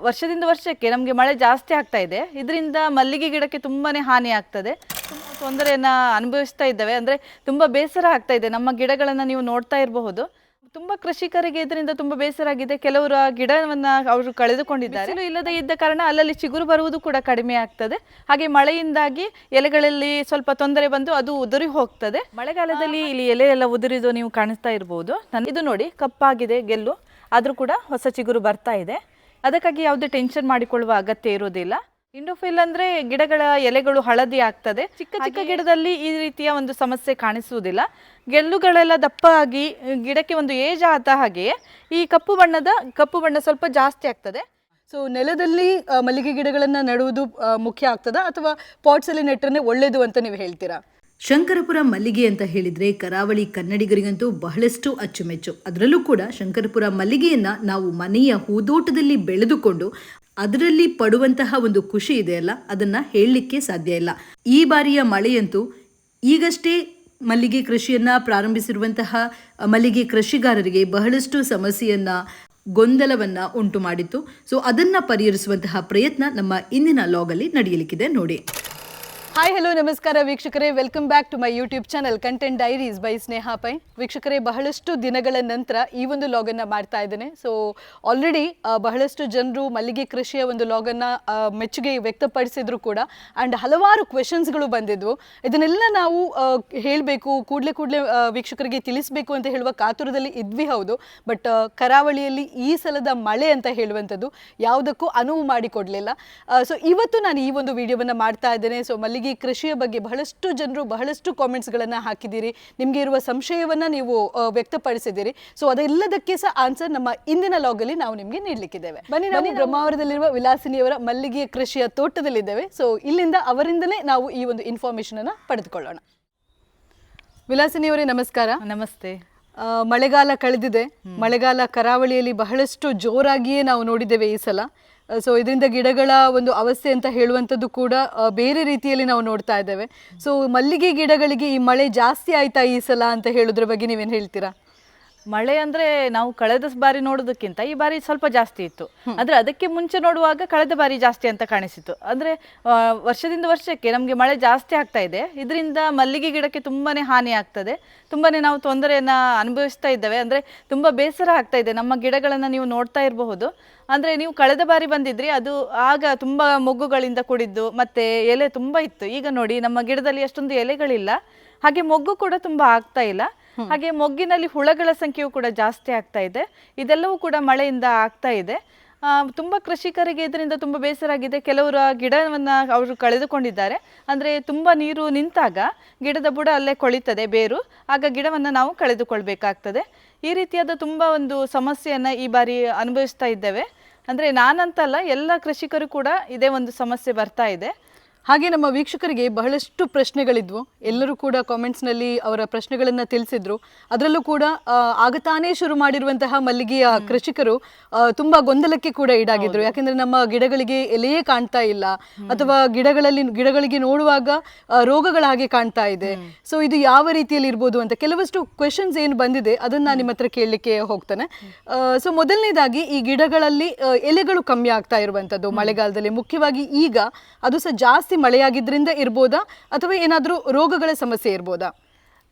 ವರ್ಷದಿಂದ ವರ್ಷಕ್ಕೆ ನಮಗೆ ಮಳೆ ಜಾಸ್ತಿ ಆಗ್ತಾ ಇದೆ. ಇದರಿಂದ ಮಲ್ಲಿಗೆ ಗಿಡಕ್ಕೆ ತುಂಬಾನೇ ಹಾನಿ ಆಗ್ತದೆ. ತೊಂದರೆಯನ್ನು ತೊಂದರೆಯನ್ನ ಅನುಭವಿಸ್ತಾ ಇದ್ದೇವೆ. ಅಂದ್ರೆ ತುಂಬಾ ಬೇಸರ ಆಗ್ತಾ ಇದೆ. ನಮ್ಮ ಗಿಡಗಳನ್ನ ನೀವು ನೋಡ್ತಾ ಇರಬಹುದು. ತುಂಬಾ ಕೃಷಿಕರಿಗೆ ಇದರಿಂದ ತುಂಬಾ ಬೇಸರ ಆಗಿದೆ. ಕೆಲವರು ಆ ಗಿಡವನ್ನ ಅವರು ಕಳೆದುಕೊಂಡಿದ್ದಾರೆ. ಇಲ್ಲದೆ ಇದ್ದ ಕಾರಣ ಅಲ್ಲಲ್ಲಿ ಚಿಗುರು ಬರುವುದು ಕೂಡ ಕಡಿಮೆ ಆಗ್ತದೆ. ಹಾಗೆ ಮಳೆಯಿಂದಾಗಿ ಎಲೆಗಳಲ್ಲಿ ಸ್ವಲ್ಪ ತೊಂದರೆ ಬಂದು ಅದು ಉದುರಿ ಹೋಗ್ತದೆ. ಮಳೆಗಾಲದಲ್ಲಿ ಇಲ್ಲಿ ಎಲೆ ಎಲ್ಲ ಉದುರಿದು ನೀವು ಕಾಣಿಸ್ತಾ ಇರಬಹುದು ಇದು ನೋಡಿ ಕಪ್ಪಾಗಿದೆ ಗೆಲ್ಲು. ಆದರೂ ಕೂಡ ಹೊಸ ಚಿಗುರು ಬರ್ತಾ ಇದೆ. ಅದಕ್ಕಾಗಿ ಯಾವುದೇ ಟೆನ್ಷನ್ ಮಾಡಿಕೊಳ್ಳುವ ಅಗತ್ಯ ಇರೋದಿಲ್ಲ ಇಂಡೋಫಿಲ್ ಅಂದ್ರೆ ಗಿಡಗಳ ಎಲೆಗಳು ಹಳದಿ ಆಗ್ತದೆ. ಚಿಕ್ಕ ಚಿಕ್ಕ ಗಿಡದಲ್ಲಿ ಈ ರೀತಿಯ ಒಂದು ಸಮಸ್ಯೆ ಕಾಣಿಸುವುದಿಲ್ಲ. ಗೆಲ್ಲುಗಳೆಲ್ಲ ದಪ್ಪ ಆಗಿ ಗಿಡಕ್ಕೆ ಒಂದು ಏಜ್ ಆದ ಹಾಗೆಯೇ ಈ ಕಪ್ಪು ಬಣ್ಣದ ಕಪ್ಪು ಬಣ್ಣ ಸ್ವಲ್ಪ ಜಾಸ್ತಿ ಆಗ್ತದೆ. ಸೊ ನೆಲದಲ್ಲಿ ಮಲ್ಲಿಗೆ ಗಿಡಗಳನ್ನು ನೆಡುವುದು ಮುಖ್ಯ ಆಗ್ತದಾ ಅಥವಾ ಪಾಟ್ಸ್ ಅಲ್ಲಿ ನೆಟ್ಟರೆ ಒಳ್ಳೇದು ಅಂತ ನೀವು ಹೇಳ್ತೀರಾ? ಶಂಕರಪುರ ಮಲ್ಲಿಗೆ ಅಂತ ಹೇಳಿದ್ರೆ ಕರಾವಳಿ ಕನ್ನಡಿಗರಿಗಂತೂ ಬಹಳಷ್ಟು ಅಚ್ಚುಮೆಚ್ಚು. ಅದರಲ್ಲೂ ಕೂಡ ಶಂಕರಪುರ ಮಲ್ಲಿಗೆಯನ್ನ ನಾವು ಮನೆಯ ಹೂದೋಟದಲ್ಲಿ ಬೆಳೆದುಕೊಂಡು ಅದರಲ್ಲಿ ಪಡುವಂತಹ ಒಂದು ಖುಷಿ ಇದೆಯಲ್ಲ ಅದನ್ನ ಹೇಳಲಿಕ್ಕೆ ಸಾಧ್ಯ ಇಲ್ಲ. ಈ ಬಾರಿಯ ಮಳೆಯಂತೂ ಈಗಷ್ಟೇ ಮಲ್ಲಿಗೆ ಕೃಷಿಯನ್ನ ಪ್ರಾರಂಭಿಸಿರುವಂತಹ ಮಲ್ಲಿಗೆ ಕೃಷಿಗಾರರಿಗೆ ಬಹಳಷ್ಟು ಸಮಸ್ಯೆಯನ್ನ, ಗೊಂದಲವನ್ನ ಉಂಟು ಮಾಡಿತ್ತು ಸೊ ಅದನ್ನ ಪರಿಹರಿಸುವಂತಹ ಪ್ರಯತ್ನ ನಮ್ಮ ಇಂದಿನ ಲಾಗಲ್ಲಿ ನಡೆಯಲಿಕ್ಕಿದೆ ನೋಡಿ. ಹಾಯ್ ಹಲೋ ನಮಸ್ಕಾರ ವೀಕ್ಷಕರೇ. Welcome back to my YouTube channel content diaries by Sneha Pai ವೀಕ್ಷಕರೇ, ಬಹಳಷ್ಟು ದಿನಗಳ ನಂತರ ಈ ಒಂದು ಲಾಗನ್ನು ಮಾಡ್ತಾ ಇದ್ದೇನೆ. ಸೊ ಆಲ್ರೆಡಿ ಬಹಳಷ್ಟು ಜನರು ಮಲ್ಲಿಗೆ ಕೃಷಿಯ ಒಂದು ಲಾಗನ್ನು ಮೆಚ್ಚುಗೆ ವ್ಯಕ್ತಪಡಿಸಿದ್ರು ಕೂಡ. ಆ್ಯಂಡ್ ಹಲವಾರು ಕ್ವೆಶನ್ಸ್ಗಳು ಬಂದಿದ್ವು. ಇದನ್ನೆಲ್ಲ ನಾವು ಹೇಳಬೇಕು, ಕೂಡಲೇ ಕೂಡಲೇ ವೀಕ್ಷಕರಿಗೆ ತಿಳಿಸಬೇಕು ಅಂತ ಹೇಳುವ ಕಾತುರದಲ್ಲಿ ಇದ್ವಿ ಹೌದು. ಬಟ್ ಕರಾವಳಿಯಲ್ಲಿ ಈ ಸಲದ ಮಳೆ ಅಂತ ಹೇಳುವಂಥದ್ದು ಯಾವುದಕ್ಕೂ ಅನುವು ಮಾಡಿಕೊಡಲಿಲ್ಲ. ಸೊ ಇವತ್ತು ನಾನು ಈ ಒಂದು ವಿಡಿಯೋವನ್ನು ಮಾಡ್ತಾ ಇದ್ದೇನೆ. ಸೊ ಮಲ್ಲಿಗೆ ಕೃಷಿಯ ಬಗ್ಗೆ ಬಹಳಷ್ಟು ಜನರು ಬಹಳಷ್ಟು ಕಾಮೆಂಟ್ಸ್ಗಳನ್ನು ಹಾಕಿದ್ದೀರಿ. ನಿಮಗೆ ಇರುವ ಸಂಶಯವನ್ನು ನೀವು ವ್ಯಕ್ತಪಡಿಸಿದ್ದೀರಿ. ಸೊ ಅದೆಲ್ಲದಕ್ಕೆ ಸಹ ಆನ್ಸರ್ ನಮ್ಮ ಇಂದಿನ ಲಾಗಲ್ಲಿ ನಾವು ನಿಮಗೆ ನೀಡಲಿಕ್ಕಿದ್ದೇವೆ. ಬನ್ನಿ ನಾವು ಬ್ರಹ್ಮಾವರದಲ್ಲಿರುವ ವಿಲಾಸಿನಿಯವರ ಮಲ್ಲಿಗೆ ಕೃಷಿಯ ತೋಟದಲ್ಲಿದ್ದೇವೆ. ಸೊ ಇಲ್ಲಿಂದ ಅವರಿಂದಲೇ ನಾವು ಈ ಒಂದು ಇನ್ಫಾರ್ಮೇಷನ್ ಅನ್ನ ಪಡೆದುಕೊಳ್ಳೋಣ. ವಿಲಾಸಿನಿಯವರೇ ನಮಸ್ಕಾರ. ನಮಸ್ತೆ. ಮಳೆಗಾಲ ಕಳೆದಿದೆ. ಮಳೆಗಾಲ ಕರಾವಳಿಯಲ್ಲಿ ಬಹಳಷ್ಟು ಜೋರಾಗಿಯೇ ನಾವು ನೋಡಿದ್ದೇವೆ ಈ ಸಲ. ಸೊ ಇದರಿಂದ ಗಿಡಗಳ ಒಂದು ಅವಸ್ಥೆ ಅಂತ ಹೇಳುವಂಥದ್ದು ಕೂಡ ಬೇರೆ ರೀತಿಯಲ್ಲಿ ನಾವು ನೋಡ್ತಾ ಇದ್ದೇವೆ. ಸೊ ಮಲ್ಲಿಗೆ ಗಿಡಗಳಿಗೆ ಈ ಮಳೆ ಜಾಸ್ತಿ ಆಯ್ತಾ ಈ ಸಲ ಅಂತ ಹೇಳೋದ್ರ ಬಗ್ಗೆ ನೀವೇನು ಹೇಳ್ತೀರಾ? ಮಳೆ ಅಂದ್ರೆ ನಾವು ಕಳೆದ ಬಾರಿ ನೋಡೋದಕ್ಕಿಂತ ಈ ಬಾರಿ ಸ್ವಲ್ಪ ಜಾಸ್ತಿ ಇತ್ತು. ಅಂದ್ರೆ ಅದಕ್ಕೆ ಮುಂಚೆ ನೋಡುವಾಗ ಕಳೆದ ಬಾರಿ ಜಾಸ್ತಿ ಅಂತ ಕಾಣಿಸಿತು ಅಂದ್ರೆ ವರ್ಷದಿಂದ ವರ್ಷಕ್ಕೆ ನಮಗೆ ಮಳೆ ಜಾಸ್ತಿ ಆಗ್ತಾ ಇದೆ. ಇದರಿಂದ ಮಲ್ಲಿಗೆ ಗಿಡಕ್ಕೆ ತುಂಬಾನೇ ಹಾನಿ ಆಗ್ತದೆ. ತುಂಬಾನೇ ನಾವು ತೊಂದರೆಯನ್ನ ಅನುಭವಿಸ್ತಾ ಇದ್ದೇವೆ. ಅಂದ್ರೆ ತುಂಬಾ ಬೇಸರ ಆಗ್ತಾ ಇದೆ. ನಮ್ಮ ಗಿಡಗಳನ್ನ ನೀವು ನೋಡ್ತಾ ಇರಬಹುದು. ಅಂದ್ರೆ ನೀವು ಕಳೆದ ಬಾರಿ ಬಂದಿದ್ರಿ, ಅದು ಆಗ ತುಂಬಾ ಮೊಗ್ಗುಗಳಿಂದ ಕೂಡಿದ್ದು, ಮತ್ತೆ ಎಲೆ ತುಂಬಾ ಇತ್ತು. ಈಗ ನೋಡಿ, ನಮ್ಮ ಗಿಡದಲ್ಲಿ ಅಷ್ಟೊಂದು ಎಲೆಗಳಿಲ್ಲ. ಹಾಗೆ ಮೊಗ್ಗು ಕೂಡ ತುಂಬಾ ಆಗ್ತಾ ಇಲ್ಲ. ಹಾಗೆ ಮೊಗ್ಗಿನಲ್ಲಿ ಹುಳಗಳ ಸಂಖ್ಯೆಯು ಕೂಡ ಜಾಸ್ತಿ ಆಗ್ತಾ ಇದೆ. ಇದೆಲ್ಲವೂ ಕೂಡ ಮಳೆಯಿಂದ ಆಗ್ತಾ ಇದೆ. ತುಂಬಾ ಕೃಷಿಕರಿಗೆ ಇದರಿಂದ ತುಂಬಾ ಬೇಸರ ಆಗಿದೆ. ಕೆಲವರು ಗಿಡವನ್ನ ಅವರು ಕಳೆದುಕೊಂಡಿದ್ದಾರೆ. ಅಂದ್ರೆ ತುಂಬಾ ನೀರು ನಿಂತಾಗ ಗಿಡದ ಬುಡ ಅಲ್ಲೇ ಕೊಳಿತದೆ ಬೇರು. ಆಗ ಗಿಡವನ್ನ ನಾವು ಕಳೆದುಕೊಳ್ಬೇಕಾಗ್ತದೆ. ಈ ರೀತಿಯಾದ ತುಂಬಾ ಒಂದು ಸಮಸ್ಯೆಯನ್ನ ಈ ಬಾರಿ ಅನುಭವಿಸ್ತಾ ಇದ್ದೇವೆ. ಅಂದ್ರೆ ನಾನಂತಲ್ಲ, ಎಲ್ಲ ಕೃಷಿಕರು ಕೂಡ ಇದೇ ಒಂದು ಸಮಸ್ಯೆ ಬರ್ತಾ ಇದೆ. ಹಾಗೆ ನಮ್ಮ ವೀಕ್ಷಕರಿಗೆ ಬಹಳಷ್ಟು ಪ್ರಶ್ನೆಗಳಿದ್ವು. ಎಲ್ಲರೂ ಕೂಡ ಕಾಮೆಂಟ್ಸ್ನಲ್ಲಿ ಅವರ ಪ್ರಶ್ನೆಗಳನ್ನು ತಿಳಿಸಿದ್ರು. ಅದರಲ್ಲೂ ಕೂಡ ಆಗತಾನೇ ಆಗ ತಾನೇ ಶುರು ಮಾಡಿರುವಂತಹ ಮಲ್ಲಿಗೆಯ ಕೃಷಿಕರು ತುಂಬ ಗೊಂದಲಕ್ಕೆ ಕೂಡ ಈಡಾಗಿದ್ರು. ಯಾಕೆಂದ್ರೆ ನಮ್ಮ ಗಿಡಗಳಿಗೆ ಎಲೆಯೇ ಕಾಣ್ತಾ ಇಲ್ಲ. ಅಥವಾ ಗಿಡಗಳಲ್ಲಿ ಗಿಡಗಳಿಗೆ ನೋಡುವಾಗ ರೋಗಗಳ ಹಾಗೆ ಕಾಣ್ತಾ ಇದೆ. ಸೊ ಇದು ಯಾವ ರೀತಿಯಲ್ಲಿ ಇರ್ಬೋದು ಅಂತ ಕೆಲವಷ್ಟು ಕ್ವೆಶನ್ಸ್ ಏನು ಬಂದಿದೆ ಅದನ್ನ ನಾನು ನಿಮ್ಮ ಹತ್ರ ಕೇಳಲಿಕ್ಕೆ ಹೋಗ್ತಾನೆ. ಸೊ ಮೊದಲನೇದಾಗಿ ಈ ಗಿಡಗಳಲ್ಲಿ ಎಲೆಗಳು ಕಮ್ಮಿ ಆಗ್ತಾ ಇರುವಂತದ್ದು ಮಳೆಗಾಲದಲ್ಲಿ. ಮುಖ್ಯವಾಗಿ ಈಗ ಅದು ಸಹ ಜಾಸ್ತಿ ಮಳೆಯಾಗಿದ್ರಿಂದ ಇರ್ಬೋದಾ? ಅಥವಾ ಏನಾದರೂ ರೋಗಗಳ ಸಮಸ್ಯೆ ಇರ್ಬೋದಾ?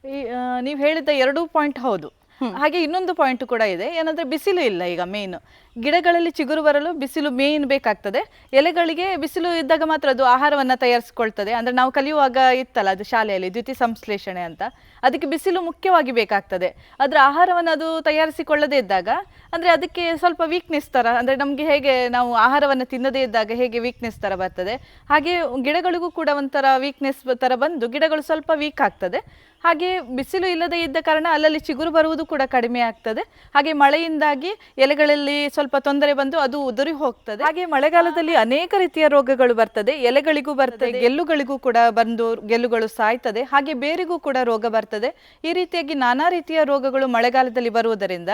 ಈ ನೀವು ಹೇಳಿದ ಎರಡೂ ಪಾಯಿಂಟ್ ಹೌದು. ಹಾಗೆ ಇನ್ನೊಂದು ಪಾಯಿಂಟ್ ಕೂಡ ಇದೆ. ಏನಂದ್ರೆ ಬಿಸಿಲು ಇಲ್ಲ ಈಗ ಮೇನ್ ಗಿಡಗಳಲ್ಲಿ ಚಿಗುರು ಬರಲು ಬಿಸಿಲು ಮೇಯ್ನ್ ಬೇಕಾಗ್ತದೆ. ಎಲೆಗಳಿಗೆ ಬಿಸಿಲು ಇದ್ದಾಗ ಮಾತ್ರ ಅದು ಆಹಾರವನ್ನು ತಯಾರಿಸ್ಕೊಳ್ತದೆ. ಅಂದರೆ ನಾವು ಕಲಿಯುವಾಗ ಇತ್ತಲ್ಲ ಅದು ಶಾಲೆಯಲ್ಲಿ ದ್ಯುತಿ ಸಂಶ್ಲೇಷಣೆ ಅಂತ. ಅದಕ್ಕೆ ಬಿಸಿಲು ಮುಖ್ಯವಾಗಿ ಬೇಕಾಗ್ತದೆ. ಅದರ ಆಹಾರವನ್ನು ಅದು ತಯಾರಿಸಿಕೊಳ್ಳದೇ ಇದ್ದಾಗ, ಅಂದರೆ ಅದಕ್ಕೆ ಸ್ವಲ್ಪ ವೀಕ್ನೆಸ್ ತರ, ಅಂದ್ರೆ ನಮಗೆ ಹೇಗೆ ನಾವು ಆಹಾರವನ್ನು ತಿನ್ನದೇ ಇದ್ದಾಗ ಹೇಗೆ ವೀಕ್ನೆಸ್ ತರ ಬರ್ತದೆ. ಹಾಗೆ ಗಿಡಗಳಿಗೂ ಕೂಡ ಒಂಥರ ವೀಕ್ನೆಸ್ ತರ ಬಂದು ಗಿಡಗಳು ಸ್ವಲ್ಪ ವೀಕ್ ಆಗ್ತದೆ. ಹಾಗೆ ಬಿಸಿಲು ಇಲ್ಲದೆ ಇದ್ದ ಕಾರಣ ಅಲ್ಲಲ್ಲಿ ಚಿಗುರು ಬರುವುದು ಕೂಡ ಕಡಿಮೆ ಆಗ್ತದೆ. ಹಾಗೆ ಮಳೆಯಿಂದಾಗಿ ಎಲೆಗಳಲ್ಲಿ ಸ್ವಲ್ಪ ತೊಂದರೆ ಬಂದು ಅದು ಉದುರಿ ಹೋಗ್ತದೆ. ಹಾಗೆ ಮಳೆಗಾಲದಲ್ಲಿ ಅನೇಕ ರೀತಿಯ ರೋಗಗಳು ಬರ್ತದೆ. ಎಲೆಗಳಿಗೂ ಬರ್ತದೆ. ಗೆಲ್ಲುಗಳಿಗೂ ಕೂಡ ಬಂದು ಗೆಲ್ಲುಗಳು ಸಾಯ್ತದೆ. ಹಾಗೆ ಬೇರಿಗೂ ಕೂಡ ರೋಗ ಬರ್ತದೆ. ಈ ರೀತಿಯಾಗಿ ನಾನಾ ರೀತಿಯ ರೋಗಗಳು ಮಳೆಗಾಲದಲ್ಲಿ ಬರುವುದರಿಂದ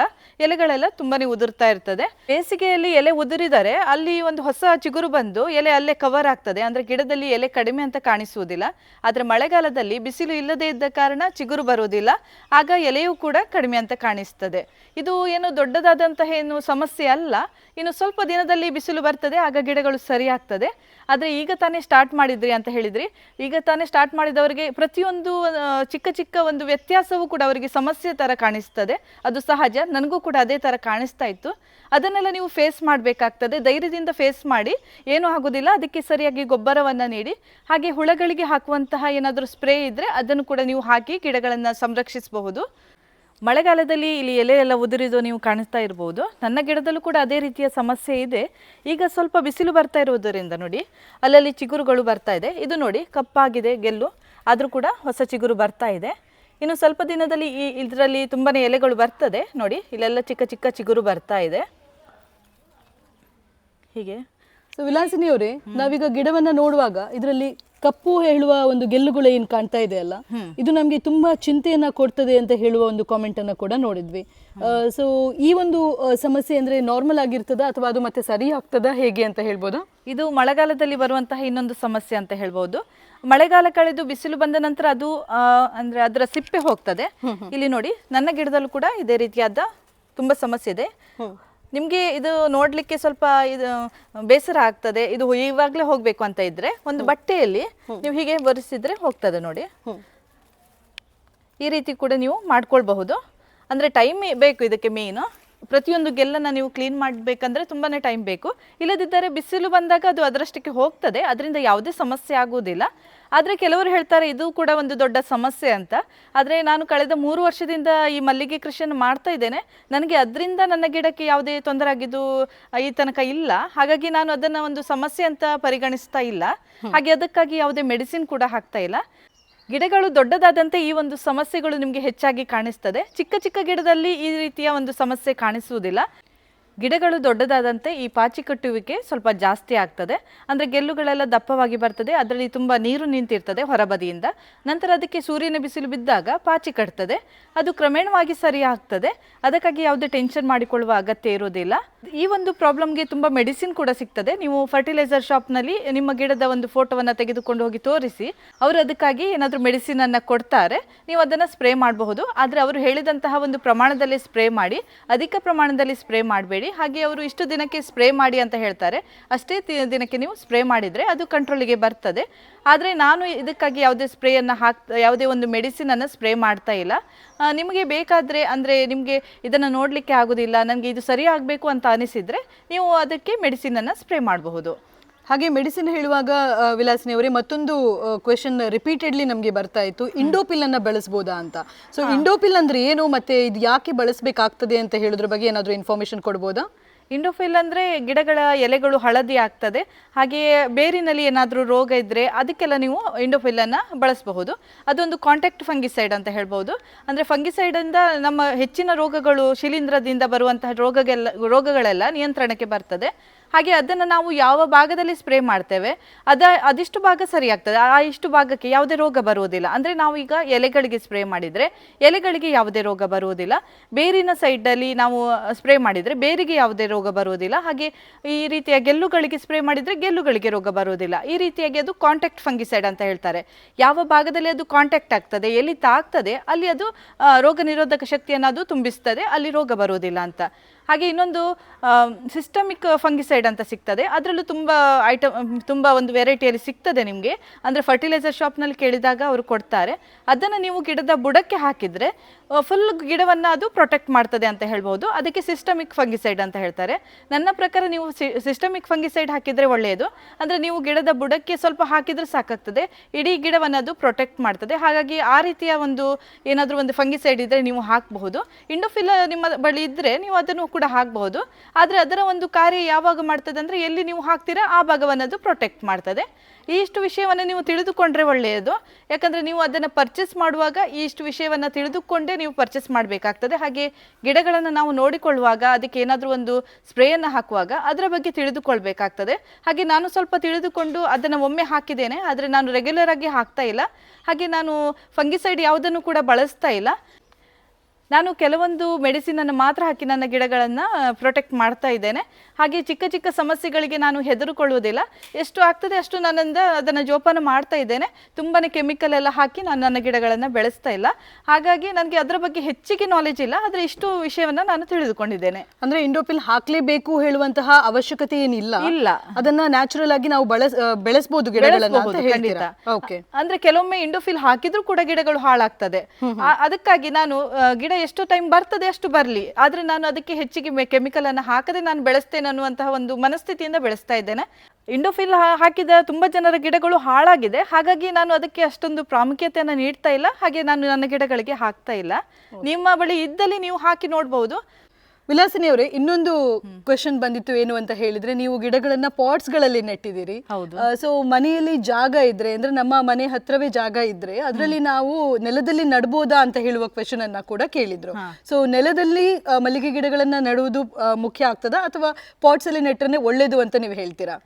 ಎಲೆಗಳೆಲ್ಲ ತುಂಬಾನೇ ಉದುರ್ತಾ ಇರ್ತದೆ. ಬೇಸಿಗೆಯಲ್ಲಿ ಎಲೆ ಉದುರಿದರೆ ಅಲ್ಲಿ ಒಂದು ಹೊಸ ಚಿಗುರು ಬಂದು ಎಲೆ ಅಲ್ಲೇ ಕವರ್ ಆಗ್ತದೆ. ಅಂದ್ರೆ ಗಿಡದಲ್ಲಿ ಎಲೆ ಕಡಿಮೆ ಅಂತ ಕಾಣಿಸುವುದಿಲ್ಲ. ಆದ್ರೆ ಮಳೆಗಾಲದಲ್ಲಿ ಬಿಸಿಲು ಇಲ್ಲದೆ ಇದ್ದ ಕಾರಣ ಚಿಗುರು ಬರುವುದಿಲ್ಲ. ಆಗ ಎಲೆಯೂ ಕೂಡ ಕಡಿಮೆ ಅಂತ ಕಾಣಿಸ್ತದೆ. ಇದು ಏನು ದೊಡ್ಡದಾದಂತಹ ಏನು ಸಮಸ್ಯೆ ಅಲ್ಲ, ಇನ್ನು ಸ್ವಲ್ಪ ದಿನದಲ್ಲಿ ಬಿಸಿಲು ಬರ್ತದೆ, ಆಗ ಗಿಡಗಳು ಸರಿ ಆಗ್ತದೆ ಆದರೆ ಈಗ ತಾನೇ ಸ್ಟಾರ್ಟ್ ಮಾಡಿದ್ರಿ ಅಂತ ಹೇಳಿದ್ರಿ. ಈಗ ತಾನೇ ಸ್ಟಾರ್ಟ್ ಮಾಡಿದವರಿಗೆ ಪ್ರತಿಯೊಂದು ಚಿಕ್ಕ ಚಿಕ್ಕ ಒಂದು ವ್ಯತ್ಯಾಸವೂ ಕೂಡ ಅವರಿಗೆ ಸಮಸ್ಯೆ ಥರ ಕಾಣಿಸ್ತದೆ. ಅದು ಸಹಜ, ನನಗೂ ಕೂಡ ಅದೇ ಥರ ಕಾಣಿಸ್ತಾ ಇತ್ತು. ಅದನ್ನೆಲ್ಲ ನೀವು ಫೇಸ್ ಮಾಡಬೇಕಾಗ್ತದೆ. ಧೈರ್ಯದಿಂದ ಫೇಸ್ ಮಾಡಿ, ಏನೂ ಆಗೋದಿಲ್ಲ, ಅದಕ್ಕೆ ಸರಿಯಾಗಿ ಗೊಬ್ಬರವನ್ನು ನೀಡಿ, ಹಾಗೆ ಹುಳಗಳಿಗೆ ಹಾಕುವಂತಹ ಏನಾದರೂ ಸ್ಪ್ರೇ ಇದ್ದರೆ ಅದನ್ನು ಕೂಡ ನೀವು ಹಾಕಿ ಗಿಡಗಳನ್ನು ಸಂರಕ್ಷಿಸಬಹುದು. ಮಳೆಗಾಲದಲ್ಲಿ ಇಲ್ಲಿ ಎಲೆ ಎಲ್ಲ ಉದುರಿದು ನೀವು ಕಾಣಿಸ್ತಾ ಇರ್ಬೋದು. ನನ್ನ ಗಿಡದಲ್ಲೂ ಕೂಡ ಅದೇ ರೀತಿಯ ಸಮಸ್ಯೆ ಇದೆ. ಈಗ ಸ್ವಲ್ಪ ಬಿಸಿಲು ಬರ್ತಾ ಇರುವುದರಿಂದ ನೋಡಿ ಅಲ್ಲಲ್ಲಿ ಚಿಗುರುಗಳು ಬರ್ತಾ ಇದೆ. ಇದು ನೋಡಿ ಕಪ್ಪಾಗಿದೆ ಗೆಲ್ಲು. ಆದರೂ ಕೂಡ ಹೊಸ ಚಿಗುರು ಬರ್ತಾ ಇದೆ. ಇನ್ನು ಸ್ವಲ್ಪ ದಿನದಲ್ಲಿ ಈ ಇದರಲ್ಲಿ ತುಂಬಾ ಎಲೆಗಳು ಬರ್ತದೆ. ನೋಡಿ ಇಲ್ಲೆಲ್ಲ ಚಿಕ್ಕ ಚಿಕ್ಕ ಚಿಗುರು ಬರ್ತಾ ಇದೆ. ಹೀಗೆ. ಸೊ ವಿಲಾಸಿನಿ ಅವರೇ ನಾವೀಗ ಗಿಡವನ್ನ ನೋಡುವಾಗ ಇದರಲ್ಲಿ ಕಪ್ಪು ಹೇಳುವ ಒಂದು ಗೆಲ್ಲುಗಳು ಏನು ಕಾಣ್ತಾ ಇದೆ ಅಲ್ಲ? ಇದು ನಮ್ಗೆ ತುಂಬಾ ಚಿಂತೆಯನ್ನ ಕೊಡ್ತದೆ ಅಂತ ಹೇಳುವ ಒಂದು ಕಾಮೆಂಟ್ ಅನ್ನ ಕೂಡ ನೋಡಿದ್ವಿ. ಸೊ ಈ ಒಂದು ಸಮಸ್ಯೆ ಅಂದ್ರೆ ನಾರ್ಮಲ್ ಆಗಿರ್ತದ ಅಥವಾ ಅದು ಮತ್ತೆ ಸರಿ ಆಗ್ತದ ಹೇಗೆ ಅಂತ ಹೇಳ್ಬೋದು? ಇದು ಮಳೆಗಾಲದಲ್ಲಿ ಬರುವಂತಹ ಇನ್ನೊಂದು ಸಮಸ್ಯೆ ಅಂತ ಹೇಳ್ಬೋದು. ಮಳೆಗಾಲ ಕಳೆದು ಬಿಸಿಲು ಬಂದ ನಂತರ ಅದು ಅಂದ್ರೆ ಅದರ ಸಿಪ್ಪೆ ಹೋಗ್ತದೆ. ಇಲ್ಲಿ ನೋಡಿ ನನ್ನ ಗಿಡದಲ್ಲೂ ಕೂಡ ಇದೇ ರೀತಿಯಾದ ತುಂಬಾ ಸಮಸ್ಯೆ ಇದೆ. ನಿಮ್ಗೆ ಇದು ನೋಡಲಿಕ್ಕೆ ಸ್ವಲ್ಪ ಇದು ಬೇಸರ ಆಗ್ತದೆ. ಇದು ಇವಾಗ್ಲೇ ಹೋಗಬೇಕು ಅಂತ ಇದ್ರೆ ಒಂದು ಬಟ್ಟೆಯಲ್ಲಿ ನೀವು ಹೀಗೆ ಒರೆಸಿದ್ರೆ ಹೋಗ್ತದೆ ನೋಡಿ. ಈ ರೀತಿ ಕೂಡ ನೀವು ಮಾಡ್ಕೊಳ್ಬಹುದು. ಅಂದರೆ ಟೈಮ್ ಬೇಕು ಇದಕ್ಕೆ ಮೇಯ್ನು ಪ್ರತಿಯೊಂದು ಗೆಲ್ಲನ್ನು ನೀವು ಕ್ಲೀನ್ ಮಾಡಬೇಕಂದ್ರೆ ತುಂಬಾ ಟೈಮ್ ಬೇಕು. ಇಲ್ಲದಿದ್ದರೆ ಬಿಸಿಲು ಬಂದಾಗ ಅದು ಅದರಷ್ಟಕ್ಕೆ ಹೋಗ್ತದೆ. ಅದರಿಂದ ಯಾವುದೇ ಸಮಸ್ಯೆ ಆಗುವುದಿಲ್ಲ. ಆದರೆ ಕೆಲವರು ಹೇಳ್ತಾರೆ ಇದು ಕೂಡ ಒಂದು ದೊಡ್ಡ ಸಮಸ್ಯೆ ಅಂತ. ಆದರೆ ನಾನು ಕಳೆದ ಮೂರು ವರ್ಷದಿಂದ ಈ ಮಲ್ಲಿಗೆ ಕೃಷಿಯನ್ನು ಮಾಡ್ತಾ ಇದ್ದೇನೆ. ನನಗೆ ಅದರಿಂದ ನನ್ನ ಗಿಡಕ್ಕೆ ಯಾವುದೇ ತೊಂದರೆ ಆಗಿದ್ದು ಈ ತನಕ ಇಲ್ಲ. ಹಾಗಾಗಿ ನಾನು ಅದನ್ನು ಒಂದು ಸಮಸ್ಯೆ ಅಂತ ಪರಿಗಣಿಸ್ತಾ ಇಲ್ಲ. ಹಾಗೆ ಅದಕ್ಕಾಗಿ ಯಾವುದೇ ಮೆಡಿಸಿನ್ ಕೂಡ ಹಾಕ್ತಾ ಇಲ್ಲ. ಗಿಡಗಳು ದೊಡ್ಡದಾದಂತೆ ಈ ಒಂದು ಸಮಸ್ಯೆಗಳು ನಿಮಗೆ ಹೆಚ್ಚಾಗಿ ಕಾಣಿಸ್ತದೆ. ಚಿಕ್ಕ ಚಿಕ್ಕ ಗಿಡದಲ್ಲಿ ಈ ರೀತಿಯ ಒಂದು ಸಮಸ್ಯೆ ಕಾಣಿಸುವುದಿಲ್ಲ. ಗಿಡಗಳು ದೊಡ್ಡದಾದಂತೆ ಈ ಪಾಚಿ ಕಟ್ಟುವಿಕೆ ಸ್ವಲ್ಪ ಜಾಸ್ತಿ ಆಗ್ತದೆ. ಅಂದರೆ ಗೆಲ್ಲುಗಳೆಲ್ಲ ದಪ್ಪವಾಗಿ ಬರ್ತದೆ, ಅದರಲ್ಲಿ ತುಂಬ ನೀರು ನಿಂತಿರ್ತದೆ ಹೊರಬದಿಯಿಂದ. ನಂತರ ಅದಕ್ಕೆ ಸೂರ್ಯನ ಬಿಸಿಲು ಬಿದ್ದಾಗ ಪಾಚಿ ಕಟ್ತದೆ. ಅದು ಕ್ರಮೇಣವಾಗಿ ಸರಿ ಆಗ್ತದೆ. ಅದಕ್ಕಾಗಿ ಯಾವುದೇ ಟೆನ್ಷನ್ ಮಾಡಿಕೊಳ್ಳುವ ಅಗತ್ಯ ಇರೋದಿಲ್ಲ. ಈ ಒಂದು ಪ್ರಾಬ್ಲಮ್ಗೆ ತುಂಬ ಮೆಡಿಸಿನ್ ಕೂಡ ಸಿಗ್ತದೆ. ನೀವು ಫರ್ಟಿಲೈಸರ್ ಶಾಪ್ನಲ್ಲಿ ನಿಮ್ಮ ಗಿಡದ ಒಂದು ಫೋಟೋವನ್ನು ತೆಗೆದುಕೊಂಡು ಹೋಗಿ ತೋರಿಸಿ, ಅವರು ಅದಕ್ಕಾಗಿ ಏನಾದರೂ ಮೆಡಿಸಿನನ್ನು ಕೊಡ್ತಾರೆ. ನೀವು ಅದನ್ನು ಸ್ಪ್ರೇ ಮಾಡಬಹುದು. ಆದರೆ ಅವರು ಹೇಳಿದಂತಹ ಒಂದು ಪ್ರಮಾಣದಲ್ಲಿ ಸ್ಪ್ರೇ ಮಾಡಿ, ಅಧಿಕ ಪ್ರಮಾಣದಲ್ಲಿ ಸ್ಪ್ರೇ ಮಾಡಬೇಡಿ. ಹಾಗೆ ಅವರು ಇಷ್ಟು ದಿನಕ್ಕೆ ಸ್ಪ್ರೇ ಮಾಡಿ ಅಂತ ಹೇಳ್ತಾರೆ. ಅಷ್ಟೇ ದಿನಕ್ಕೆ ನೀವು ಸ್ಪ್ರೇ ಮಾಡಿದರೆ ಅದು ಕಂಟ್ರೋಲಿಗೆ ಬರ್ತದೆ. ಆದರೆ ನಾನು ಇದಕ್ಕಾಗಿ ಯಾವುದೇ ಸ್ಪ್ರೇಯನ್ನು ಹಾಕ್ ಯಾವುದೇ ಒಂದು ಮೆಡಿಸಿನನ್ನು ಸ್ಪ್ರೇ ಮಾಡ್ತಾ ಇಲ್ಲ. ನಿಮಗೆ ಬೇಕಾದರೆ ಅಂದರೆ ನಿಮಗೆ ಇದನ್ನು ನೋಡಲಿಕ್ಕೆ ಆಗೋದಿಲ್ಲ. ನನಗೆ ಇದು ಸರಿ ಆಗಬೇಕು ಅಂತ ಅನಿಸಿದರೆ ನೀವು ಅದಕ್ಕೆ ಮೆಡಿಸಿನನ್ನು ಸ್ಪ್ರೇ ಮಾಡಬಹುದು. ಹಾಗೆ ಮೆಡಿಸಿನ್ ಹೇಳುವಾಗ ವಿಲಾಸಿನಿ ಅವರೇ ಮತ್ತೊಂದು ಕ್ವೆಶನ್ ರಿಪೀಟೆಡ್ಲಿ ನಮಗೆ ಬರ್ತಾ ಇತ್ತು. ಇಂಡೋಪಿಲ್ ಅನ್ನ ಬಳಸಬಹುದಾ ಅಂತ. ಸೊ ಇಂಡೋಪಿಲ್ ಅಂದ್ರೆ ಏನು? ಮತ್ತೆ ಇದು ಯಾಕೆ ಬಳಸಬೇಕಾಗ್ತದೆ ಅಂತ ಹೇಳೋದ್ರ ಬಗ್ಗೆ ಏನಾದರೂ ಇನ್ಫಾರ್ಮೇಶನ್ ಕೊಡ್ಬೋದಾ? ಇಂಡೋಫಿಲ್ ಅಂದರೆ ಗಿಡಗಳ ಎಲೆಗಳು ಹಳದಿ ಆಗ್ತದೆ. ಹಾಗೆಯೇ ಬೇರಿನಲ್ಲಿ ಏನಾದರೂ ರೋಗ ಇದ್ದರೆ ಅದಕ್ಕೆಲ್ಲ ನೀವು ಇಂಡೋಫಿಲನ್ನು ಬಳಸಬಹುದು. ಅದೊಂದು ಕಾಂಟ್ಯಾಕ್ಟ್ ಫಂಗಿಸೈಡ್ ಅಂತ ಹೇಳ್ಬೋದು ಅಂದರೆ ಫಂಗಿಸೈಡಿಂದ ನಮ್ಮ ಹೆಚ್ಚಿನ ರೋಗಗಳು ಶಿಲೀಂಧ್ರದಿಂದ ಬರುವಂತಹ ರೋಗಗೆಲ್ಲ ರೋಗಗಳೆಲ್ಲ ನಿಯಂತ್ರಣಕ್ಕೆ ಬರ್ತದೆ. ಹಾಗೆ ಅದನ್ನು ನಾವು ಯಾವ ಭಾಗದಲ್ಲಿ ಸ್ಪ್ರೇ ಮಾಡ್ತೇವೆ, ಅದ, ಅದಿಷ್ಟು ಭಾಗ ಸರಿ ಆ ಇಷ್ಟು ಭಾಗಕ್ಕೆ ಯಾವುದೇ ರೋಗ ಬರುವುದಿಲ್ಲ. ಅಂದರೆ ನಾವು ಈಗ ಎಲೆಗಳಿಗೆ ಸ್ಪ್ರೇ ಮಾಡಿದರೆ ಎಲೆಗಳಿಗೆ ಯಾವುದೇ ರೋಗ ಬರುವುದಿಲ್ಲ. ಬೇರಿನ ಸೈಡಲ್ಲಿ ನಾವು ಸ್ಪ್ರೇ ಮಾಡಿದರೆ ಬೇರಿಗೆ ಯಾವುದೇ ರೋಗ ಬರುವುದಿಲ್ಲ. ಹಾಗೆ ಈ ರೀತಿಯ ಗೆಲ್ಲುಗಳಿಗೆ ಸ್ಪ್ರೇ ಮಾಡಿದರೆ ಗೆಲ್ಲುಗಳಿಗೆ ರೋಗ ಬರುವುದಿಲ್ಲ. ಈ ರೀತಿಯಾಗಿ ಅದು ಕಾಂಟ್ಯಾಕ್ಟ್ ಫಂಗಿಸೈಡ್ ಅಂತ ಹೇಳ್ತಾರೆ. ಯಾವ ಭಾಗದಲ್ಲಿ ಅದು ಕಾಂಟ್ಯಾಕ್ಟ್ ಆಗ್ತದೆ, ಎಲ್ಲಿ ತಾಗ್ತದೆ, ಅಲ್ಲಿ ಅದು ರೋಗ ನಿರೋಧಕ ಶಕ್ತಿಯನ್ನು ಅದು ತುಂಬಿಸ್ತದೆ, ಅಲ್ಲಿ ರೋಗ ಬರುವುದಿಲ್ಲ ಅಂತ. ಹಾಗೆ ಇನ್ನೊಂದು ಸಿಸ್ಟಮಿಕ್ ಫಂಗಿಸೈಡ್ ಅಂತ ಸಿಗ್ತದೆ. ಅದರಲ್ಲೂ ತುಂಬ ಐಟಮ್ ತುಂಬ ಒಂದು ವೆರೈಟಿಯಲ್ಲಿ ಸಿಗ್ತದೆ ನಿಮಗೆ. ಅಂದರೆ ಫರ್ಟಿಲೈಸರ್ ಶಾಪ್ನಲ್ಲಿ ಕೇಳಿದಾಗ ಅವರು ಕೊಡ್ತಾರೆ. ಅದನ್ನು ನೀವು ಗಿಡದ ಬುಡಕ್ಕೆ ಹಾಕಿದರೆ ಫುಲ್ ಗಿಡವನ್ನು ಅದು ಪ್ರೊಟೆಕ್ಟ್ ಮಾಡ್ತದೆ ಅಂತ ಹೇಳ್ಬೋದು. ಅದಕ್ಕೆ ಸಿಸ್ಟಮಿಕ್ ಫಂಗಿಸೈಡ್ ಅಂತ ಹೇಳ್ತಾರೆ. ನನ್ನ ಪ್ರಕಾರ ನೀವು ಸಿಸ್ಟಮಿಕ್ ಫಂಗಿಸೈಡ್ ಹಾಕಿದರೆ ಒಳ್ಳೆಯದು ಅಂದರೆ ನೀವು ಗಿಡದ ಬುಡಕ್ಕೆ ಸ್ವಲ್ಪ ಹಾಕಿದರೆ ಸಾಕಾಗ್ತದೆ. ಇಡೀ ಗಿಡವನ್ನು ಅದು ಪ್ರೊಟೆಕ್ಟ್ ಮಾಡ್ತದೆ. ಹಾಗಾಗಿ ಆ ರೀತಿಯ ಒಂದು ಏನಾದರೂ ಒಂದು ಫಂಗಿಸೈಡ್ ಇದ್ದರೆ ನೀವು ಹಾಕಬಹುದು. ಇಂಡೋಫಿಲ್ ನಿಮ್ಮ ಬಳಿ ಇದ್ದರೆ ನೀವು ಅದನ್ನು ಕೂಡ ಹಾಕಬಹುದು. ಆದರೆ ಅದರ ಒಂದು ಕಾರ್ಯ ಯಾವಾಗ ಮಾಡ್ತದೆ ಅಂದರೆ ಎಲ್ಲಿ ನೀವು ಹಾಕ್ತೀರಾ ಆ ಭಾಗವನ್ನು ಅದು ಪ್ರೊಟೆಕ್ಟ್ ಮಾಡ್ತದೆ. ಇಷ್ಟು ವಿಷಯವನ್ನು ನೀವು ತಿಳಿದುಕೊಂಡ್ರೆ ಒಳ್ಳೆಯದು. ಯಾಕಂದರೆ ನೀವು ಅದನ್ನು ಪರ್ಚೇಸ್ ಮಾಡುವಾಗ ಇಷ್ಟು ವಿಷಯವನ್ನು ತಿಳಿದುಕೊಂಡೇ ನೀವು ಪರ್ಚೇಸ್ ಮಾಡಬೇಕಾಗ್ತದೆ. ಹಾಗೆ ಗಿಡಗಳನ್ನು ನಾವು ನೋಡಿಕೊಳ್ಳುವಾಗ ಅದಕ್ಕೆ ಏನಾದರೂ ಒಂದು ಸ್ಪ್ರೇಯನ್ನು ಹಾಕುವಾಗ ಅದರ ಬಗ್ಗೆ ತಿಳಿದುಕೊಳ್ಬೇಕಾಗ್ತದೆ. ಹಾಗೆ ನಾನು ಸ್ವಲ್ಪ ತಿಳಿದುಕೊಂಡು ಅದನ್ನು ಒಮ್ಮೆ ಹಾಕಿದ್ದೇನೆ, ಆದರೆ ನಾನು ರೆಗ್ಯುಲರ್ ಆಗಿ ಹಾಕ್ತಾ ಇಲ್ಲ. ಹಾಗೆ ನಾನು ಫಂಗಿಸೈಡ್ ಯಾವುದನ್ನು ಕೂಡ ಬಳಸ್ತಾ ಇಲ್ಲ. ನಾನು ಕೆಲವೊಂದು ಮೆಡಿಸಿನ್ ಅನ್ನು ಮಾತ್ರ ಹಾಕಿ ನನ್ನ ಗಿಡಗಳನ್ನ ಪ್ರೊಟೆಕ್ಟ್ ಮಾಡ್ತಾ ಇದ್ದೇನೆ. ಹಾಗೆ ಚಿಕ್ಕ ಚಿಕ್ಕ ಸಮಸ್ಯೆಗಳಿಗೆ ನಾನು ಹೆದರುಕೊಳ್ಳುವುದಿಲ್ಲ. ಎಷ್ಟು ಆಗ್ತದೆ ಅಷ್ಟು ನನ್ನಿಂದ ಅದನ್ನು ಜೋಪಾನ ಮಾಡ್ತಾ ಇದ್ದೇನೆ. ತುಂಬಾನೇ ಕೆಮಿಕಲ್ ಎಲ್ಲ ಹಾಕಿ ನಾನು ನನ್ನ ಗಿಡಗಳನ್ನ ಬೆಳೆಸ್ತಾ ಇಲ್ಲ. ಹಾಗಾಗಿ ನನಗೆ ಅದರ ಬಗ್ಗೆ ಹೆಚ್ಚಿಗೆ ನಾಲೆಜ್ ಇಲ್ಲ. ಆದರೆ ಇಷ್ಟು ವಿಷಯವನ್ನ ನಾನು ತಿಳಿದುಕೊಂಡಿದ್ದೇನೆ. ಅಂದ್ರೆ ಇಂಡೋಪಿಲ್ ಹಾಕ್ಲೇಬೇಕು ಹೇಳುವಂತಹ ಅವಶ್ಯಕತೆ ಏನಿಲ್ಲ. ಇಲ್ಲ. ಅದನ್ನ ನ್ಯಾಚುರಲ್ ಆಗಿ ನಾವು ಬಳಸ ಬೆಳೆಸಬಹುದು ಗಿಡಗಳನ್ನ ಅಂದ್ರೆ ಕೆಲವೊಮ್ಮೆ ಇಂಡೋಫಿಲ್ ಹಾಕಿದ್ರು ಕೂಡ ಗಿಡಗಳು ಹಾಳಾಗ್ತದೆ. ಅದಕ್ಕಾಗಿ ನಾನು ಗಿಡ ಎಷ್ಟು ಟೈಮ್ ಬರ್ತದೆ ಅಷ್ಟು ಬರಲಿ. ಆದ್ರೆ ನಾನು ಅದಕ್ಕೆ ಹೆಚ್ಚಿಗೆ ಕೆಮಿಕಲ್ ಅನ್ನು ಹಾಕದೆ ನಾನು ಬೆಳೆಸ್ತೇನೆ ಅನ್ನುವಂತಹ ಒಂದು ಮನಸ್ಥಿತಿಯಿಂದ ಬೆಳೆಸ್ತಾ ಇದ್ದೇನೆ. ಇಂಡೋಫಿಲ್ ಹಾಕಿದ ತುಂಬಾ ಜನರ ಗಿಡಗಳು ಹಾಳಾಗಿದೆ. ಹಾಗಾಗಿ ನಾನು ಅದಕ್ಕೆ ಅಷ್ಟೊಂದು ಪ್ರಾಮುಖ್ಯತೆಯನ್ನು ನೀಡ್ತಾ ಇಲ್ಲ. ಹಾಗೆ ನಾನು ನನ್ನ ಗಿಡಗಳಿಗೆ ಹಾಕ್ತಾ ಇಲ್ಲ. ನಿಮ್ಮ ಬಳಿ ಇದ್ದಲ್ಲಿ ನೀವು ಹಾಕಿ ನೋಡ್ಬಹುದು ವಿಲಾಸಿನಿ ಅವರೇ ಇನ್ನೊಂದು ಕ್ವೆಶನ್ ಬಂದಿತ್ತು ಏನು ಅಂತ ಹೇಳಿದ್ರೆ ನೀವು ಗಿಡಗಳನ್ನ ಪಾಟ್ಸ್ಗಳಲ್ಲಿ ನೆಟ್ಟಿದ್ದೀರಿ. ಸೊ ಮನೆಯಲ್ಲಿ ಜಾಗ ಇದ್ರೆ ಅಂದ್ರೆ ನಮ್ಮ ಮನೆ ಹತ್ರವೇ ಜಾಗ ಇದ್ರೆ ಅದರಲ್ಲಿ ನಾವು ನೆಲದಲ್ಲಿ ನಡಬಹುದಾ ಅಂತ ಹೇಳುವ ಕ್ವೆಶನ್ ಅನ್ನ ಕೂಡ ಕೇಳಿದ್ರು. ಸೊ ನೆಲದಲ್ಲಿ ಮಲ್ಲಿಗೆ ಗಿಡಗಳನ್ನ ನೆಡುವುದು ಮುಖ್ಯ ಆಗ್ತದಾ ಅಥವಾ ಪಾಟ್ಸ್ ಅಲ್ಲಿ ನೆಟ್ಟರೆ ಒಳ್ಳೇದು ಅಂತ ನೀವು ಹೇಳ್ತೀರಾ?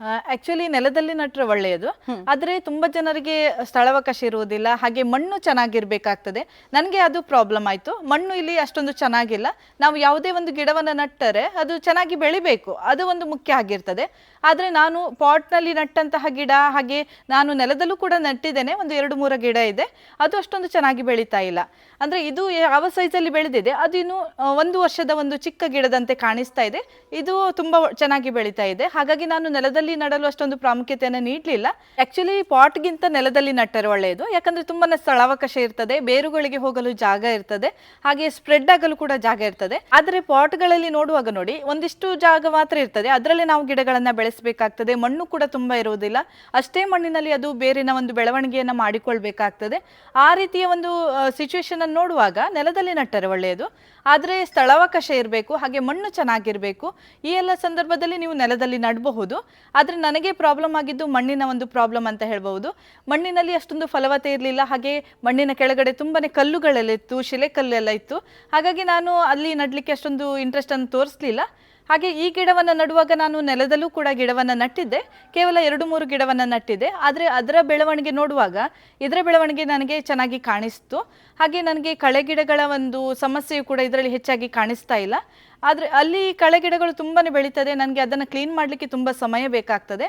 ಆಕ್ಚುಲಿ ನೆಲದಲ್ಲಿ ನಟ್ರೆ ಒಳ್ಳೆಯದು. ಆದ್ರೆ ತುಂಬಾ ಜನರಿಗೆ ಸ್ಥಳಾವಕಾಶ ಇರುವುದಿಲ್ಲ. ಹಾಗೆ ಮಣ್ಣು ಚೆನ್ನಾಗಿರ್ಬೇಕಾಗ್ತದೆ. ನನಗೆ ಅದು ಪ್ರಾಬ್ಲಮ್ ಆಯ್ತು. ಮಣ್ಣು ಇಲ್ಲಿ ಅಷ್ಟೊಂದು ಚೆನ್ನಾಗಿಲ್ಲ. ನಾವು ಯಾವುದೇ ಒಂದು ಗಿಡವನ್ನ ನಟ್ಟರೆ ಅದು ಚೆನ್ನಾಗಿ ಬೆಳಿಬೇಕು. ಅದು ಒಂದು ಮುಖ್ಯ ಆಗಿರ್ತದೆ. ಆದ್ರೆ ನಾನು ಪಾಟ್ನಲ್ಲಿ ನಟ್ಟಂತಹ ಗಿಡ ಹಾಗೆ ನಾನು ನೆಲದಲ್ಲೂ ಕೂಡ ನಟ್ಟಿದ್ದೇನೆ. ಒಂದು ಎರಡು ಮೂರು ಗಿಡ ಇದೆ. ಅದು ಅಷ್ಟೊಂದು ಚೆನ್ನಾಗಿ ಬೆಳೀತಾ ಇಲ್ಲ. ಅಂದ್ರೆ ಇದು ಯಾವ ಸೈಜಲ್ಲಿ ಬೆಳೆದಿದೆ ಅದು ಇನ್ನು ಒಂದು ವರ್ಷದ ಒಂದು ಚಿಕ್ಕ ಗಿಡದಂತೆ ಕಾಣಿಸ್ತಾ ಇದೆ. ಇದು ತುಂಬಾ ಚೆನ್ನಾಗಿ ಬೆಳೀತಾ ಇದೆ. ಹಾಗಾಗಿ ನಾನು ನೆಲದಲ್ಲಿ ನಡಲು ಅಷ್ಟೊಂದು ಪ್ರಾಮುಖ್ಯತೆಯನ್ನು ನೀಡಲಿಲ್ಲ. ಆಕ್ಚುಲಿ ಪಾಟ್ಗಿಂತ ನೆಲದಲ್ಲಿ ನಟ್ಟರೆ ಒಳ್ಳೆಯದು. ಯಾಕಂದ್ರೆ ತುಂಬಾ ಸ್ಥಳಾವಕಾಶ ಇರ್ತದೆ, ಬೇರುಗಳಿಗೆ ಹೋಗಲು ಜಾಗ ಇರ್ತದೆ, ಹಾಗೆ ಸ್ಪ್ರೆಡ್ ಆಗಲು ಕೂಡ ಜಾಗ ಇರ್ತದೆ. ಆದರೆ ಪಾಟ್ಗಳಲ್ಲಿ ನೋಡುವಾಗ ನೋಡಿ, ಒಂದಿಷ್ಟು ಜಾಗ ಮಾತ್ರ ಇರ್ತದೆ. ಅದರಲ್ಲಿ ನಾವು ಗಿಡಗಳನ್ನು ಬೆಳೆಸಬೇಕಾಗ್ತದೆ. ಮಣ್ಣು ಕೂಡ ತುಂಬಾ ಇರುವುದಿಲ್ಲ. ಅಷ್ಟೇ ಮಣ್ಣಿನಲ್ಲಿ ಅದು ಬೇರಿನ ಒಂದು ಬೆಳವಣಿಗೆಯನ್ನ ಮಾಡಿಕೊಳ್ಬೇಕಾಗ್ತದೆ. ಆ ರೀತಿಯ ಒಂದು ಸಿಚುವೇಶನ್ ಅನ್ನು ನೋಡುವಾಗ ನೆಲದಲ್ಲಿ ನಟ್ಟರೆ ಒಳ್ಳೆಯದು. ಆದರೆ ಸ್ಥಳಾವಕಾಶ ಇರಬೇಕು, ಹಾಗೆ ಮಣ್ಣು ಚೆನ್ನಾಗಿರಬೇಕು. ಈ ಎಲ್ಲ ಸಂದರ್ಭದಲ್ಲಿ ನೀವು ನೆಲದಲ್ಲಿ ನಡಬಹುದು. ಆದರೆ ನನಗೆ ಪ್ರಾಬ್ಲಮ್ ಆಗಿದ್ದು ಮಣ್ಣಿನ ಒಂದು ಪ್ರಾಬ್ಲಮ್ ಅಂತ ಹೇಳ್ಬೋದು ಮಣ್ಣಿನಲ್ಲಿ ಅಷ್ಟೊಂದು ಫಲವತ್ತೆ ಇರಲಿಲ್ಲ. ಹಾಗೆ ಮಣ್ಣಿನ ಕೆಳಗಡೆ ತುಂಬಾನೇ ಕಲ್ಲುಗಳೆಲ್ಲ ಇತ್ತು ಶಿಲೆ ಕಲ್ಲೆಲ್ಲ ಇತ್ತು. ಹಾಗಾಗಿ ನಾನು ಅಲ್ಲಿ ನಡಲಿಕ್ಕೆ ಅಷ್ಟೊಂದು ಇಂಟ್ರೆಸ್ಟ್ ಅನ್ನು ತೋರಿಸ್ಲಿಲ್ಲ. ಹಾಗೆ ಈ ಗಿಡವನ್ನು ನಡುವಾಗ ನಾನು ನೆಲದಲ್ಲೂ ಕೂಡ ಗಿಡವನ್ನು ನಟ್ಟಿದ್ದೆ. ಕೇವಲ ಎರಡು ಮೂರು ಗಿಡವನ್ನು ನಟ್ಟಿದ್ದೆ. ಆದರೆ ಅದರ ಬೆಳವಣಿಗೆ ನೋಡುವಾಗ ಇದರ ಬೆಳವಣಿಗೆ ನನಗೆ ಚೆನ್ನಾಗಿ ಕಾಣಿಸ್ತು. ಹಾಗೆ ನನಗೆ ಕಳೆ ಗಿಡಗಳ ಒಂದು ಸಮಸ್ಯೆಯು ಕೂಡ ಇದರಲ್ಲಿ ಹೆಚ್ಚಾಗಿ ಕಾಣಿಸ್ತಾ ಇಲ್ಲ. ಆದರೆ ಅಲ್ಲಿ ಕಳೆ ಗಿಡಗಳು ತುಂಬಾನೇ ಬೆಳೀತದೆ. ನನಗೆ ಅದನ್ನು ಕ್ಲೀನ್ ಮಾಡಲಿಕ್ಕೆ ತುಂಬ ಸಮಯ ಬೇಕಾಗ್ತದೆ.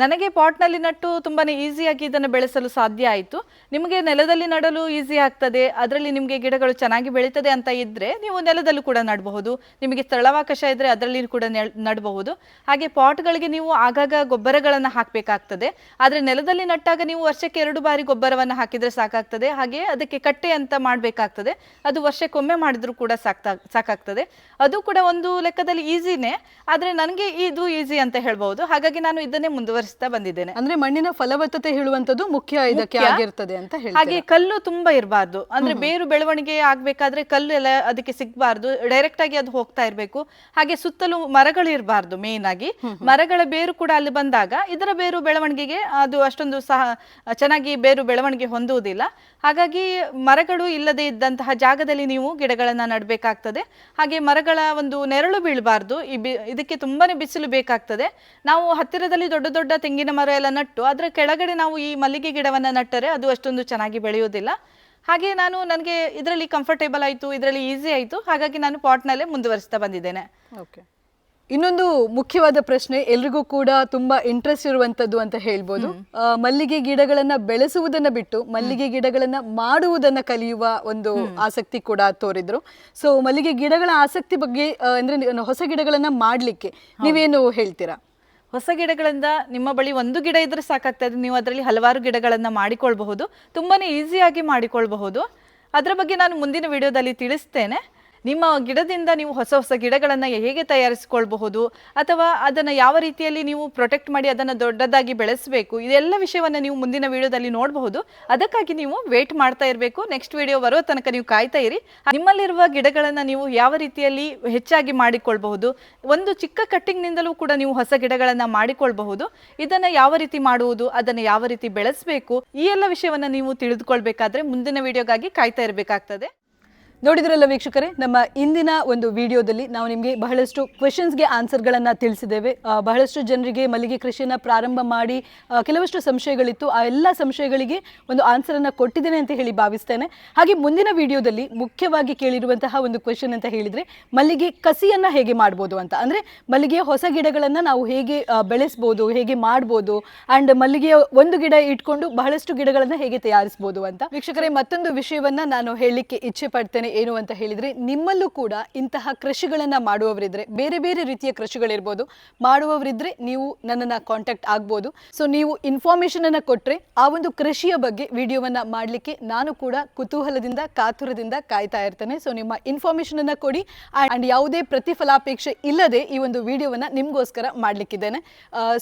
ನನಗೆ ಪಾಟ್ನಲ್ಲಿ ನಟ್ಟು ತುಂಬಾನೇ ಈಸಿಯಾಗಿ ಇದನ್ನು ಬೆಳೆಸಲು ಸಾಧ್ಯ ಆಯಿತು. ನಿಮಗೆ ನೆಲದಲ್ಲಿ ನಡಲು ಈಸಿ ಆಗ್ತದೆ, ಅದರಲ್ಲಿ ನಿಮಗೆ ಗಿಡಗಳು ಚೆನ್ನಾಗಿ ಬೆಳೀತದೆ ಅಂತ ಇದ್ದರೆ ನೀವು ನೆಲದಲ್ಲೂ ಕೂಡ ನಡಬಹುದು. ನಿಮಗೆ ಸ್ಥಳಾವಕಾಶ ಇದ್ರೆ ಅದರಲ್ಲಿ ಕೂಡ ನಡಬಹುದು. ಹಾಗೆ ಪಾಟ್ಗಳಿಗೆ ನೀವು ಆಗಾಗ ಗೊಬ್ಬರಗಳನ್ನು ಹಾಕಬೇಕಾಗ್ತದೆ. ಆದರೆ ನೆಲದಲ್ಲಿ ನಟ್ಟಾಗ ನೀವು ವರ್ಷಕ್ಕೆ ಎರಡು ಬಾರಿ ಗೊಬ್ಬರವನ್ನು ಹಾಕಿದ್ರೆ ಸಾಕಾಗ್ತದೆ. ಹಾಗೆ ಅದಕ್ಕೆ ಕಟ್ಟೆ ಅಂತ ಮಾಡಬೇಕಾಗ್ತದೆ. ಅದು ವರ್ಷಕ್ಕೊಮ್ಮೆ ಮಾಡಿದ್ರು ಕೂಡ ಸಾಕ್ತಾ, ಸಾಕಾಗ್ತದೆ. ಅದು ಕೂಡ ಒಂದು ಲೆಕ್ಕದಲ್ಲಿ ಈಸಿನೇ ಆದರೆ ನನಗೆ ಇದು ಈಸಿ ಅಂತ ಹೇಳ್ಬಹುದು. ಹಾಗಾಗಿ ನಾನು ಇದನ್ನೇ ಮುಂದುವರಿಸ್ತಾ ಬಂದಿದ್ದೇನೆ. ಅಂದ್ರೆ ಮಣ್ಣಿನ ಫಲವತ್ತತೆ ಹೇಳುವಂತದ್ದು ಮುಖ್ಯ ಇದಕ್ಕೆ. ಆಗಿರ್ತದೆ ಅಂತ ಹೇಳಿ ಹಾಗೆ ಕಲ್ಲು ತುಂಬಾ ಇರಬಾರ್ದು. ಅಂದ್ರೆ ಬೇರು ಬೆಳವಣಿಗೆ ಆಗ್ಬೇಕಾದ್ರೆ ಕಲ್ಲು ಎಲ್ಲ ಅದಕ್ಕೆ ಸಿಗ್ಬಾರ್ದು. ಡೈರೆಕ್ಟ್ ಆಗಿ ಅದು ಹೋಗ್ತಾ ಇರಬೇಕು. ಹಾಗೆ ಸುತ್ತಲೂ ಮರಗಳು ಇರಬಾರ್ದು ಮೇನ್ ಆಗಿ. ಮರಗಳ ಬೇರು ಕೂಡ ಅಲ್ಲಿ ಬಂದಾಗ ಇದರ ಬೇರು ಬೆಳವಣಿಗೆಗೆ ಅದು ಅಷ್ಟೊಂದು ಸಹ ಚೆನ್ನಾಗಿ ಬೇರು ಬೆಳವಣಿಗೆ ಹೊಂದುವುದಿಲ್ಲ. ಹಾಗಾಗಿ ಮರಗಳು ಇಲ್ಲದೆ ಇದ್ದಂತಹ ಜಾಗದಲ್ಲಿ ನೀವು ಗಿಡಗಳನ್ನ ನಡಬೇಕಾಗ್ತದೆ. ಹಾಗೆ ಮರಗಳ ಒಂದು ನೆರಳು ಬೀಳಬಾರ್ದು. ಈ ಬಿ ಇದಕ್ಕೆ ತುಂಬಾನೇ ಬಿಸಿಲು ಬೇಕಾಗ್ತದೆ. ನಾವು ಹತ್ತಿರದಲ್ಲಿ ದೊಡ್ಡ ದೊಡ್ಡ ತೆಂಗಿನ ಮರ ಎಲ್ಲ ನಟ್ಟು ಅದರ ಕೆಳಗಡೆ ನಾವು ಈ ಮಲ್ಲಿಗೆ ಗಿಡವನ್ನ ನಟ್ಟರೆ ಅದು ಅಷ್ಟೊಂದು ಚೆನ್ನಾಗಿ ಬೆಳೆಯುವುದಿಲ್ಲ. ಹಾಗೆ ನಾನು ನನಗೆ ಇದರಲ್ಲಿ ಕಂಫರ್ಟೇಬಲ್ ಆಯಿತು ಇದರಲ್ಲಿ ಈಸಿ ಆಯಿತು ಹಾಗಾಗಿ ನಾನು ಪಾಟ್ನಲ್ಲೇ ಮುಂದುವರಿಸ್ತಾ ಬಂದಿದ್ದೇನೆ. ಓಕೆ ಇನ್ನೊಂದು ಮುಖ್ಯವಾದ ಪ್ರಶ್ನೆ ಎಲ್ರಿಗೂ ಕೂಡ ತುಂಬಾ ಇಂಟ್ರೆಸ್ಟ್ ಇರುವಂತದ್ದು ಅಂತ ಹೇಳ್ಬೋದು. ಆ, ಮಲ್ಲಿಗೆ ಗಿಡಗಳನ್ನ ಬೆಳೆಸುವುದನ್ನ ಬಿಟ್ಟು ಮಲ್ಲಿಗೆ ಗಿಡಗಳನ್ನ ಮಾಡುವುದನ್ನ ಕಲಿಯುವ ಒಂದು ಆಸಕ್ತಿ ಕೂಡ ತೋರಿದ್ರು. ಸೊ ಮಲ್ಲಿಗೆ ಗಿಡಗಳ ಆಸಕ್ತಿ ಬಗ್ಗೆ ಆ, ಅಂದ್ರೆ ಹೊಸ ಗಿಡಗಳನ್ನ ಮಾಡ್ಲಿಕ್ಕೆ ನೀವೇನು ಹೇಳ್ತೀರಾ? ಹೊಸ ಗಿಡಗಳಿಂದ ನಿಮ್ಮ ಬಳಿ ಒಂದು ಗಿಡ ಇದ್ರೆ ಸಾಕಾಗ್ತದೆ ನೀವು ಅದರಲ್ಲಿ ಹಲವಾರು ಗಿಡಗಳನ್ನು ಮಾಡಿಕೊಳ್ಬಹುದು. ತುಂಬಾನೇ ಈಸಿಯಾಗಿ ಮಾಡಿಕೊಳ್ಬಹುದು. ಅದರ ಬಗ್ಗೆ ನಾನು ಮುಂದಿನ ವಿಡಿಯೋದಲ್ಲಿ ತಿಳಿಸ್ತೇನೆ. ನಿಮ್ಮ ಗಿಡದಿಂದ ನೀವು ಹೊಸ ಹೊಸ ಗಿಡಗಳನ್ನು ಹೇಗೆ ತಯಾರಿಸಿಕೊಳ್ಬಹುದು ಅಥವಾ ಅದನ್ನು ಯಾವ ರೀತಿಯಲ್ಲಿ ನೀವು ಪ್ರೊಟೆಕ್ಟ್ ಮಾಡಿ ಅದನ್ನು ದೊಡ್ಡದಾಗಿ ಬೆಳೆಸಬೇಕು, ಇದೆಲ್ಲ ವಿಷಯವನ್ನು ನೀವು ಮುಂದಿನ ವಿಡಿಯೋದಲ್ಲಿ ನೋಡಬಹುದು. ಅದಕ್ಕಾಗಿ ನೀವು ವೇಟ್ ಮಾಡ್ತಾ ಇರಬೇಕು. ನೆಕ್ಸ್ಟ್ ವಿಡಿಯೋ ಬರೋ ತನಕ ನೀವು ಕಾಯ್ತಾ ಇರಿ. ನಿಮ್ಮಲ್ಲಿರುವ ಗಿಡಗಳನ್ನು ನೀವು ಯಾವ ರೀತಿಯಲ್ಲಿ ಹೆಚ್ಚಾಗಿ ಮಾಡಿಕೊಳ್ಬಹುದು, ಒಂದು ಚಿಕ್ಕ ಕಟ್ಟಿಂಗ್ನಿಂದಲೂ ಕೂಡ ನೀವು ಹೊಸ ಗಿಡಗಳನ್ನು ಮಾಡಿಕೊಳ್ಬಹುದು, ಇದನ್ನು ಯಾವ ರೀತಿ ಮಾಡುವುದು, ಅದನ್ನು ಯಾವ ರೀತಿ ಬೆಳೆಸಬೇಕು, ಈ ಎಲ್ಲ ವಿಷಯವನ್ನು ನೀವು ತಿಳಿದುಕೊಳ್ಬೇಕಾದ್ರೆ ಮುಂದಿನ ವಿಡಿಯೋಗಾಗಿ ಕಾಯ್ತಾ ಇರಬೇಕಾಗ್ತದೆ. ನೋಡಿದ್ರಲ್ಲ ವೀಕ್ಷಕರೇ, ನಮ್ಮ ಇಂದಿನ ಒಂದು ವಿಡಿಯೋದಲ್ಲಿ ನಾವು ನಿಮಗೆ ಬಹಳಷ್ಟು ಕ್ವೆಶನ್ಸ್ಗೆ ಆನ್ಸರ್ಗಳನ್ನು ತಿಳಿಸಿದ್ದೇವೆ. ಬಹಳಷ್ಟು ಜನರಿಗೆ ಮಲ್ಲಿಗೆ ಕೃಷಿಯನ್ನು ಪ್ರಾರಂಭ ಮಾಡಿ ಕೆಲವಷ್ಟು ಸಂಶಯಗಳಿತ್ತು. ಆ ಎಲ್ಲ ಸಂಶಯಗಳಿಗೆ ಒಂದು ಆನ್ಸರನ್ನು ಕೊಟ್ಟಿದ್ದೇನೆ ಅಂತ ಹೇಳಿ ಭಾವಿಸ್ತೇನೆ. ಹಾಗೆ ಮುಂದಿನ ವಿಡಿಯೋದಲ್ಲಿ ಮುಖ್ಯವಾಗಿ ಕೇಳಿರುವಂತಹ ಒಂದು ಕ್ವೆಶನ್ ಅಂತ ಹೇಳಿದರೆ, ಮಲ್ಲಿಗೆ ಕಸಿಯನ್ನು ಹೇಗೆ ಮಾಡ್ಬೋದು ಅಂತ. ಅಂದರೆ ಮಲ್ಲಿಗೆಯ ಹೊಸ ಗಿಡಗಳನ್ನು ನಾವು ಹೇಗೆ ಬೆಳೆಸ್ಬೋದು, ಹೇಗೆ ಮಾಡ್ಬೋದು ಆ್ಯಂಡ್ ಮಲ್ಲಿಗೆಯ ಒಂದು ಗಿಡ ಇಟ್ಕೊಂಡು ಬಹಳಷ್ಟು ಗಿಡಗಳನ್ನು ಹೇಗೆ ತಯಾರಿಸ್ಬೋದು ಅಂತ. ವೀಕ್ಷಕರೇ, ಮತ್ತೊಂದು ವಿಷಯವನ್ನ ನಾನು ಹೇಳಲಿಕ್ಕೆ ಇಚ್ಛೆ ಪಡ್ತೇನೆ. ಏನು ಅಂತ ಹೇಳಿದ್ರೆ, ನಿಮ್ಮಲ್ಲೂ ಕೂಡ ಇಂತಹ ಕೃಷಿಗಳನ್ನ ಮಾಡುವವರಿದ್ರೆ, ಬೇರೆ ಬೇರೆ ರೀತಿಯ ಕೃಷಿಗಳಿರ್ಬೋದು, ಮಾಡುವವರಿದ್ರೆ ನೀವು ನನ್ನನ್ನ ಕಾಂಟ್ಯಾಕ್ಟ್ ಆಗ್ಬೋದು. ಸೊ ನೀವು ಇನ್ಫಾರ್ಮೇಶನ್ ಅನ್ನ ಕೊಟ್ರೆ, ಆ ಒಂದು ಕೃಷಿಯ ಬಗ್ಗೆ ವಿಡಿಯೋವನ್ನ ಮಾಡಲಿಕ್ಕೆ ನಾನು ಕೂಡ ಕುತೂಹಲದಿಂದ, ಕಾತುರದಿಂದ ಕಾಯ್ತಾ ಇರ್ತೇನೆ. ಸೊ ನಿಮ್ಮ ಇನ್ಫಾರ್ಮೇಶನ್ ಅನ್ನ ಕೊಡಿ. ಅಂಡ್ ಯಾವುದೇ ಪ್ರತಿಫಲಾಪೇಕ್ಷೆ ಇಲ್ಲದೆ ಈ ಒಂದು ವಿಡಿಯೋವನ್ನ ನಿಮಗೋಸ್ಕರ ಮಾಡಲಿಕ್ಕಿದ್ದೇನೆ.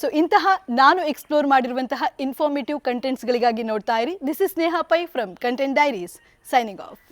ಸೊ ಇಂತಹ ನಾನು ಎಕ್ಸ್ಪ್ಲೋರ್ ಮಾಡಿರುವಂತಹ ಇನ್ಫಾರ್ಮೇಟಿವ್ ಕಂಟೆಂಟ್ಸ್ಗಳಿಗಾಗಿ ನೋಡ್ತಾ ಇರಿ. This is Sneha Pai from content diaries signing off